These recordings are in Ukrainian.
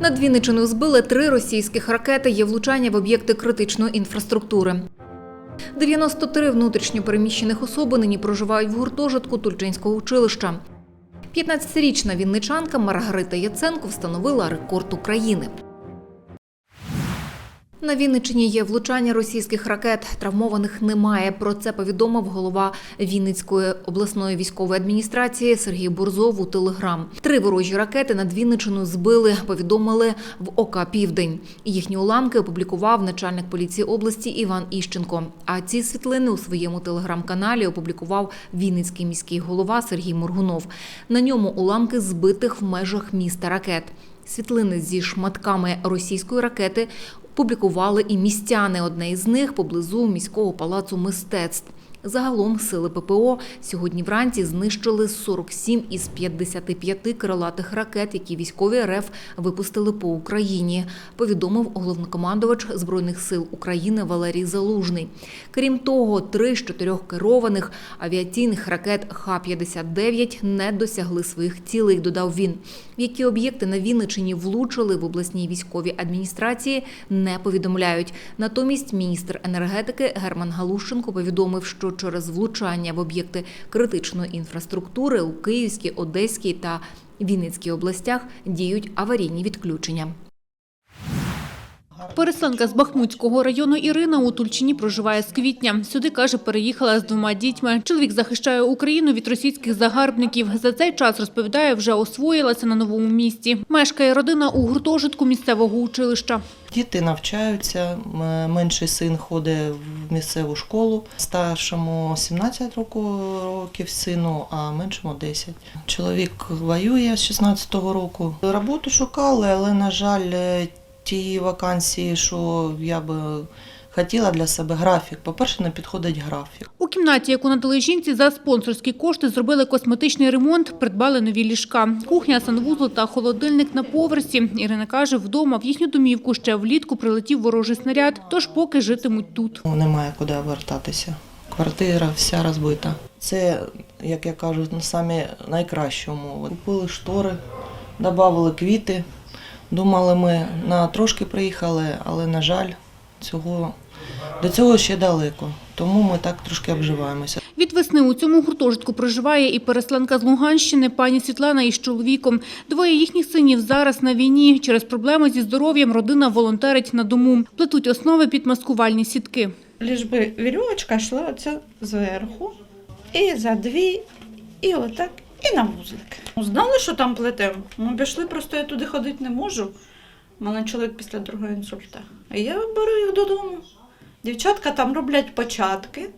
Над Вінничиною збили три російських ракети. Є влучання в об'єкти критичної інфраструктури. 93 внутрішньо переміщених особи нині проживають в гуртожитку Тульчинського училища. 15-річна вінничанка Маргарита Яценко встановила рекорд України. На Вінниччині є влучання російських ракет. Травмованих немає. Про це повідомив голова Вінницької обласної військової адміністрації Сергій Бурзов у Телеграм. Три ворожі ракети над Вінниччиною збили. Повідомили в ОК Південь. Їхні уламки опублікував начальник поліції області Іван Іщенко. А ці світлини у своєму телеграм-каналі опублікував Вінницький міський голова Сергій Моргунов. На ньому уламки збитих в межах міста ракет. Світлини зі шматками російської ракети публікували і містяни. Одне із них поблизу міського палацу мистецтв. Загалом сили ППО сьогодні вранці знищили 47 із 55 крилатих ракет, які військові РФ випустили по Україні. Повідомив головнокомандувач збройних сил України Валерій Залужний. Крім того, три з чотирьох керованих авіаційних ракет Х-59 не досягли своїх цілей. Додав він. Які об'єкти на Вінничині влучили в обласній військовій адміністрації, не повідомляють. Натомість міністр енергетики Герман Галущенко повідомив, що через влучання в об'єкти критичної інфраструктури у Київській, Одеській та Вінницькій областях діють аварійні відключення. Переселенка з Бахмутського району Ірина у Тульчині проживає з квітня. Сюди, каже, переїхала з двома дітьми. Чоловік захищає Україну від російських загарбників. За цей час, розповідає, вже освоїлася на новому місці. Мешкає родина у гуртожитку місцевого училища. Діти навчаються. Менший син ходить в місцеву школу, старшому 17 року- років сину, а меншому 10. Чоловік воює з 16-го року. Роботу шукали, але, на жаль, ті вакансії, що я би хотіла для себе графік. По-перше, не підходить графік. У кімнаті, яку надали жінці, за спонсорські кошти зробили косметичний ремонт, придбали нові ліжка. Кухня, санвузол та холодильник на поверсі. Ірина каже, вдома в їхню домівку ще влітку прилетів ворожий снаряд, тож поки житимуть тут. Ну, Немає куди вертатися. Квартира вся розбита. Це, як я кажу, самі найкращі умови. Купили штори, додали квіти. Думали, ми на трошки приїхали, але, на жаль, цього, до цього ще далеко. Тому ми так трошки обживаємося. Від весни у цьому гуртожитку проживає і переселенка з Луганщини, пані Світлана із чоловіком. Двоє їхніх синів зараз на війні. Через проблеми зі здоров'ям родина волонтерить на дому. Плетуть основи під маскувальні сітки. Лиш би вірьовочка йшла оце зверху, і за дві, і отак, і на вузлик. Ну, Знали, що там плетемо? Ми пішли, просто я туди ходити не можу. У мене чоловік після другого інсульта. А я беру їх додому. Дівчатка там роблять початки,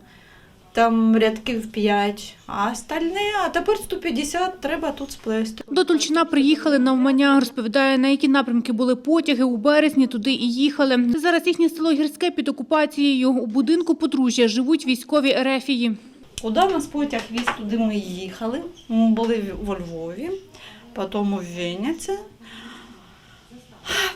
там рядків 5, а остальне, а тепер 150 треба тут сплести. До Тульчина приїхали навмання. Розповідає, на які напрямки були потяги. У березні туди і їхали. Зараз їхнє село Гірське під окупацією. У будинку подружжя живуть військові ерефії. Куди нас потяг віз, туди ми їхали. Ми були во Львові, потім у Вінниці,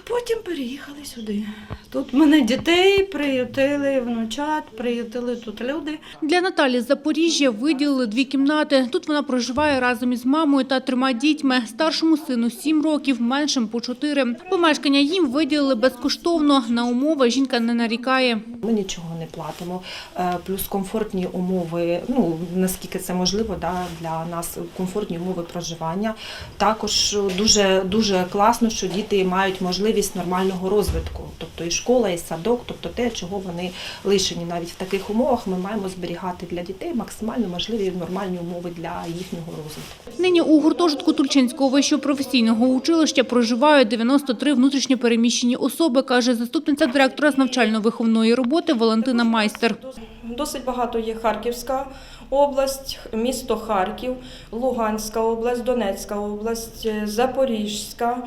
потім переїхали сюди. Тут мене дітей приютили, внучат, приютили тут люди. Для Наталі з Запоріжжя виділили дві кімнати. Тут вона проживає разом із мамою та трьома дітьми. Старшому сину 7 років, меншим по 4. Помешкання їм виділили безкоштовно. На умови жінка не нарікає. Ми нічого не платимо. Е, Плюс комфортні умови, ну наскільки це можливо, да, для нас комфортні умови проживання. Також дуже дуже класно, що діти мають можливість нормального розвитку, тобто і школа, і садок, тобто те, чого вони лишені. Навіть в таких умовах ми маємо зберігати для дітей максимально можливі нормальні умови для їхнього розвитку. Нині у гуртожитку Тульчинського вищого професійного училища проживають 93 внутрішньо переміщені особи, каже заступниця директора з навчально-виховної роботи Валентина Майстер. Досить багато є Харківська область, місто Харків, Луганська область, Донецька область, Запорізька,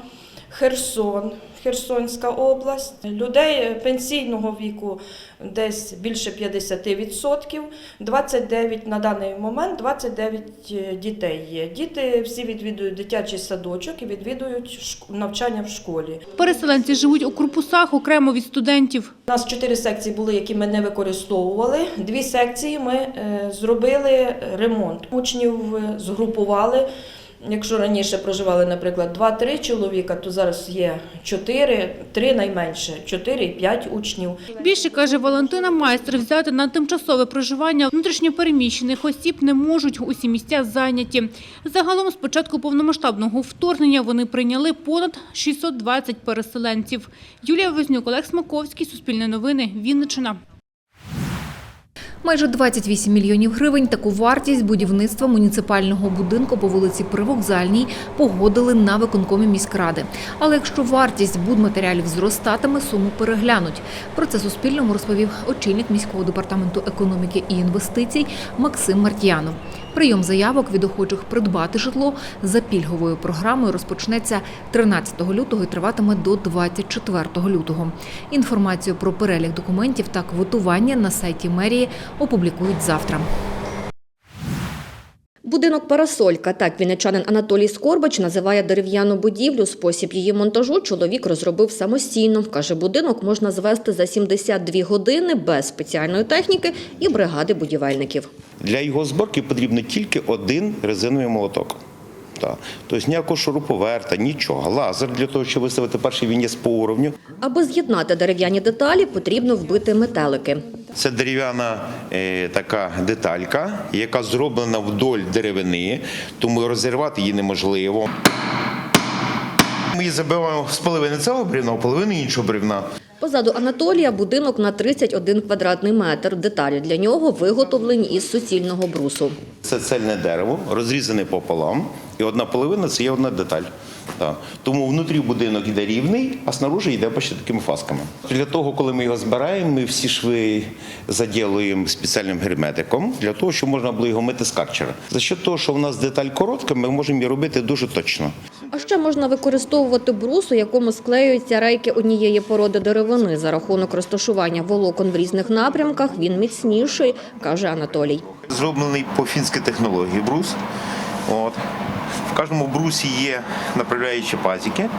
Херсон, Херсонська область. Людей пенсійного віку десь більше 50%, 29 на даний момент 29 дітей є. Діти всі відвідують дитячий садочок і відвідують навчання в школі. Переселенці живуть у корпусах окремо від студентів. У нас чотири секції були, які ми не використовували. Дві секції ми е, зробили ремонт. Учнів е, згрупували Якщо раніше проживали, наприклад, 2-3 чоловіка, то зараз є 4, 3 найменше, 4-5 учнів. Більше, каже Валентина Майстер, взяти на тимчасове проживання внутрішньопереміщених осіб не можуть. Усі місця зайняті. Загалом з початку повномасштабного вторгнення вони прийняли понад 620 переселенців. Юлія Вознюк, Олег Смаковський, Суспільне новини, Вінниччина. Майже 28 мільйонів гривень таку вартість будівництва муніципального будинку по вулиці Привокзальній погодили на виконкомі міськради. Але якщо вартість будматеріалів зростатиме, суму переглянуть. Про це Суспільному розповів очільник міського департаменту економіки і інвестицій Максим Мартьянов. Прийом заявок від охочих придбати житло за пільговою програмою розпочнеться 13 лютого і триватиме до 24 лютого. Інформацію про перелік документів та квотування на сайті мерії опублікують завтра. Будинок Парасолька, так вінничанин Анатолій Скорбач називає дерев'яну будівлю. Спосіб її монтажу чоловік розробив самостійно. Каже, будинок можна звести за 72 години без спеціальної техніки і бригади будівельників. Для його зборки потрібно тільки один резиновий молоток. Так. Тобто ніякого шуруповерта, нічого. Лазер для того, щоб виставити перший вінець по уровню. Аби з'єднати дерев'яні деталі, потрібно вбити метелики. Це дерев'яна е, така деталька, яка зроблена вдоль деревини, тому розірвати її неможливо. Ми її забиваємо з половини цього брівна, а половини іншого брівна. Позаду Анатолія будинок на 31 квадратний метр. Деталі для нього виготовлені із суцільного брусу. Це цельне дерево, розрізане пополам, і одна половина це є одна деталь. Так. Тому внутрі будинок йде рівний, а снаружи йде бачите, такими фасками. Для того, коли ми його збираємо, ми всі шви заділуємо спеціальним герметиком, для того, щоб можна було його мити з карчера. За що того, що в нас деталь коротка, ми можемо її робити дуже точно. А ще можна використовувати брус, у якому склеюються рейки однієї породи деревини. За рахунок розташування волокон в різних напрямках він міцніший, каже Анатолій. Зроблений по фінській технології брус. От. В кожному брусі є направляючі пазики.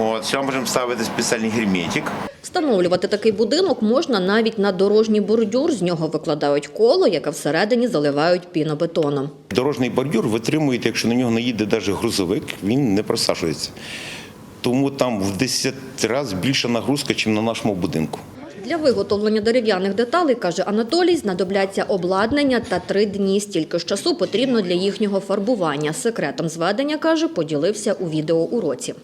От. Сюди можемо ставити спеціальний герметик. Встановлювати такий будинок можна навіть на дорожній бордюр. З нього викладають коло, яке всередині заливають пінобетоном. Дорожній бордюр витримує, якщо на нього не їде навіть грузовик, він не просаджується. Тому там в 10 разів більша нагрузка, ніж на нашому будинку. Для виготовлення дерев'яних деталей, каже Анатолій, знадобляться обладнання та три дні. Стільки ж часу потрібно для їхнього фарбування. Секретом зведення, каже, поділився у відеоуроці.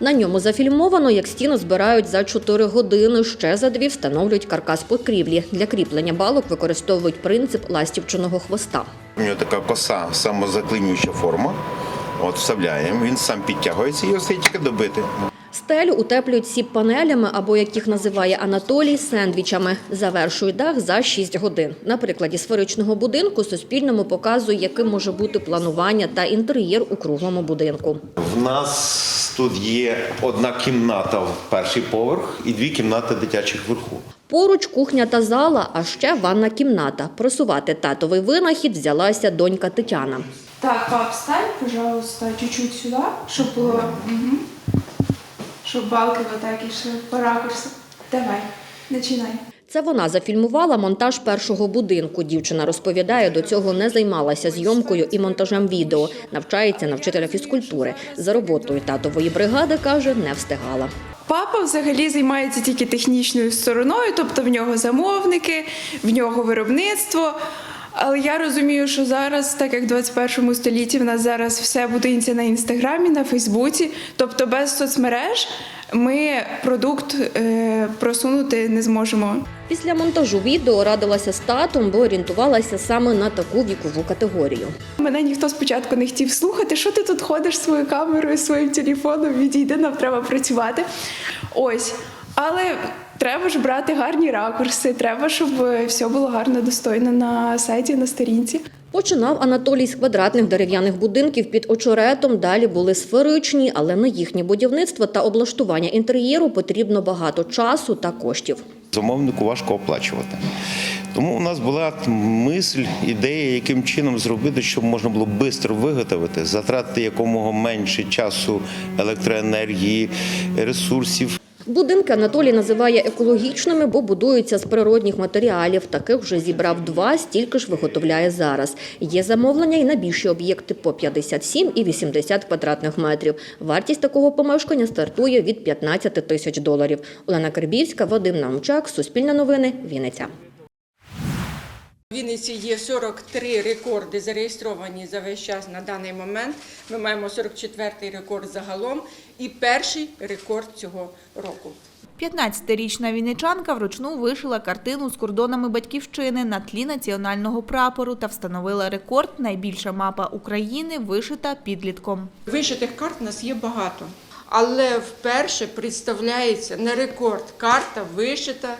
На ньому зафільмовано, як стіну збирають за 4 години. Ще за дві встановлюють каркас покрівлі. Для кріплення балок використовують принцип ластівчиного хвоста. У нього така коса, самозаклинююча форма. От вставляємо, він сам підтягується і ось тільки добити. Стелю утеплюють сіп-панелями або, як їх називає Анатолій, сендвічами. Завершують дах за 6 годин. На прикладі сферичного будинку Суспільному показує, яким може бути планування та інтер'єр у круглому будинку. В нас тут є одна кімната в перший поверх і дві кімнати дитячих вверху. Поруч кухня та зала, а ще ванна кімната. Просувати татовий винахід взялася донька Тетяна. Так, пап, стань, пожалуйста, чуть-чуть сюда, чтобы было... Мгм. Чтобы балки вот так и шли по ракурсу. Давай, начинай. Це вона зафільмувала монтаж першого будинку. Дівчина розповідає, до цього не займалася зйомкою і монтажем відео. Навчається на вчителя фізкультури. За роботою татової бригади каже, не встигала. Папа взагалі займається тільки технічною стороною, тобто в нього замовники, в нього виробництво. Але я розумію, що зараз, так як в 21 столітті, в нас зараз все будується на інстаграмі, на Фейсбуці, тобто без соцмереж ми продукт е, просунути не зможемо. Після монтажу відео радилася з татом, бо орієнтувалася саме на таку вікову категорію. Мене ніхто спочатку не хотів слухати, що ти тут ходиш своєю камерою, своїм телефоном, відійди, нам треба працювати. Ось. Але треба ж брати гарні ракурси, треба, щоб все було гарно достойно на сайті, на сторінці. Починав Анатолій з квадратних дерев'яних будинків під очеретом. Далі були сферичні, але на їхнє будівництво та облаштування інтер'єру потрібно багато часу та коштів. Замовнику важко оплачувати. Тому у нас була мисль, ідея, яким чином зробити, щоб можна було швидко виготовити, затратити якомога менше часу, електроенергії, ресурсів. Будинки Анатолій називає екологічними, бо будуються з природних матеріалів. Таких вже зібрав два, стільки ж виготовляє зараз. Є замовлення і на більші об'єкти по 57 і 80 квадратних метрів. Вартість такого помешкання стартує від 15 тисяч доларів. Олена Карбівська, Вадим Намчак, Суспільне новини, Вінниця. В Вінниці є 43 рекорди зареєстровані за весь час на даний момент. Ми маємо 44-й рекорд загалом і перший рекорд цього року. 15-річна вінничанка вручну вишила картину з кордонами батьківщини на тлі національного прапору та встановила рекорд «Найбільша мапа України вишита підлітком». Вишитих карт у нас є багато, але вперше представляється на рекорд карта вишита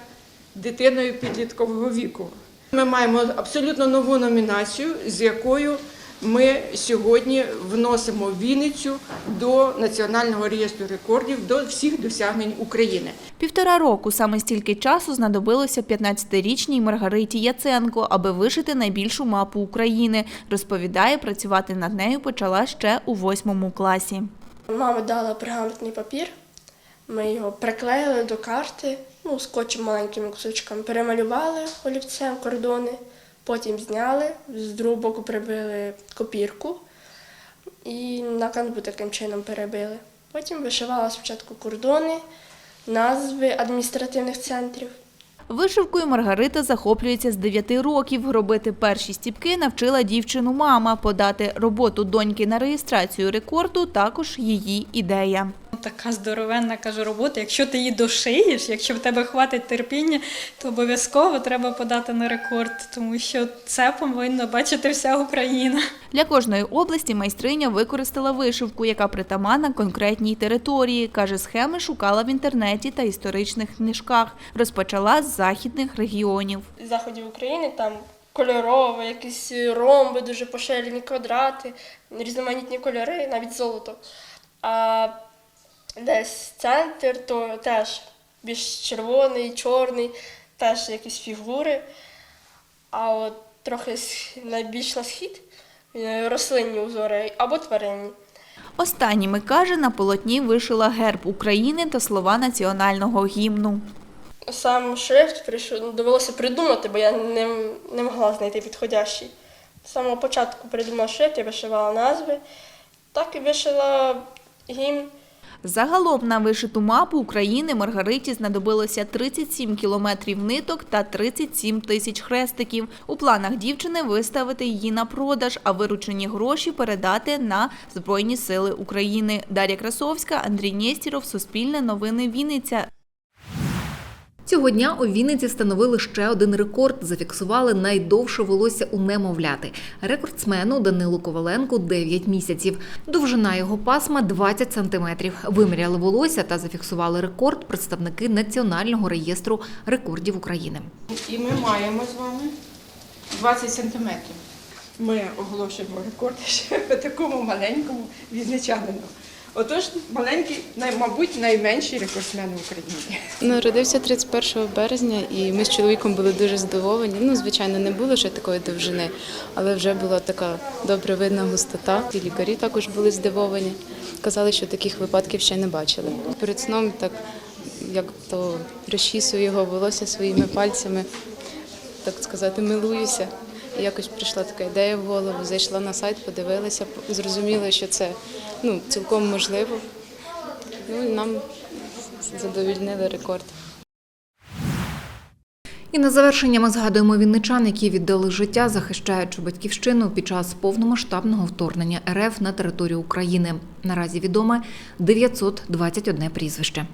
дитиною підліткового віку. Ми маємо абсолютно нову номінацію, з якою ми сьогодні вносимо Вінницю до Національного реєстру рекордів до всіх досягнень України. Півтора року саме стільки часу знадобилося 15-річній Маргариті Яценко, аби вишити найбільшу мапу України. Розповідає, працювати над нею почала ще у восьмому класі. Мама дала пергаментний папір, ми його приклеїли до карти, ну, скотчем маленькими кусочками, перемалювали олівцем кордони, потім зняли, з другого боку прибили копірку і на канву таким чином перебили. Потім вишивала спочатку кордони, назви адміністративних центрів. Вишивкою Маргарита захоплюється з 9 років. Робити перші стіпки навчила дівчину мама. Подати роботу доньки на реєстрацію рекорду також її ідея. Така здоровенна кажу робота. Якщо ти її дошиєш, якщо в тебе хватить терпіння, то обов'язково треба подати на рекорд, тому що це повинна бачити вся Україна. Для кожної області майстриня використала вишивку, яка притаманна конкретній території. Каже, схеми шукала в інтернеті та історичних книжках. Розпочала з західних регіонів. Заходів України там кольорово, якісь ромби, дуже поширені квадрати, різноманітні кольори, навіть золото. А десь центр, то теж більш червоний, чорний, теж якісь фігури. А от трохи найбільш на схід е, рослинні узори або тваринні. Останніми, каже, на полотні вишила герб України та слова національного гімну. Сам шрифт прийшов, довелося придумати, бо я не, не могла знайти підходящий. З самого початку придумала шрифт, я вишивала назви, так і вишила гімн. Загалом на вишиту мапу України Маргариті знадобилося 37 кілометрів ниток та 37 тисяч хрестиків. У планах дівчини виставити її на продаж, а виручені гроші передати на Збройні сили України. Дар'я Красовська, Андрій Нєстіров, Суспільне новини Вінниця. Цього дня у Вінниці встановили ще один рекорд. Зафіксували найдовше волосся у немовляти. Рекордсмену Данилу Коваленку 9 місяців. Довжина його пасма 20 сантиметрів. Виміряли волосся та зафіксували рекорд представники Національного реєстру рекордів України. І ми маємо з вами 20 сантиметрів. Ми оголошуємо рекорд ще по такому маленькому візначанину. Отож, маленький, мабуть, найменший рекордсмен в Україні. Народився 31 березня, і ми з чоловіком були дуже здивовані. Ну, звичайно, не було ще такої довжини, але вже була така добре видна густота. І лікарі також були здивовані. Казали, що таких випадків ще не бачили. Перед сном так як то розчісую його волосся своїми пальцями, так сказати, милуюся. І якось прийшла така ідея в голову, зайшла на сайт, подивилася, зрозуміла, що це ну, цілком можливо. Ну і нам задовільнили рекорд. І на завершення ми згадуємо вінничан, які віддали життя, захищаючи батьківщину під час повномасштабного вторгнення РФ на територію України. Наразі відоме 921 прізвище.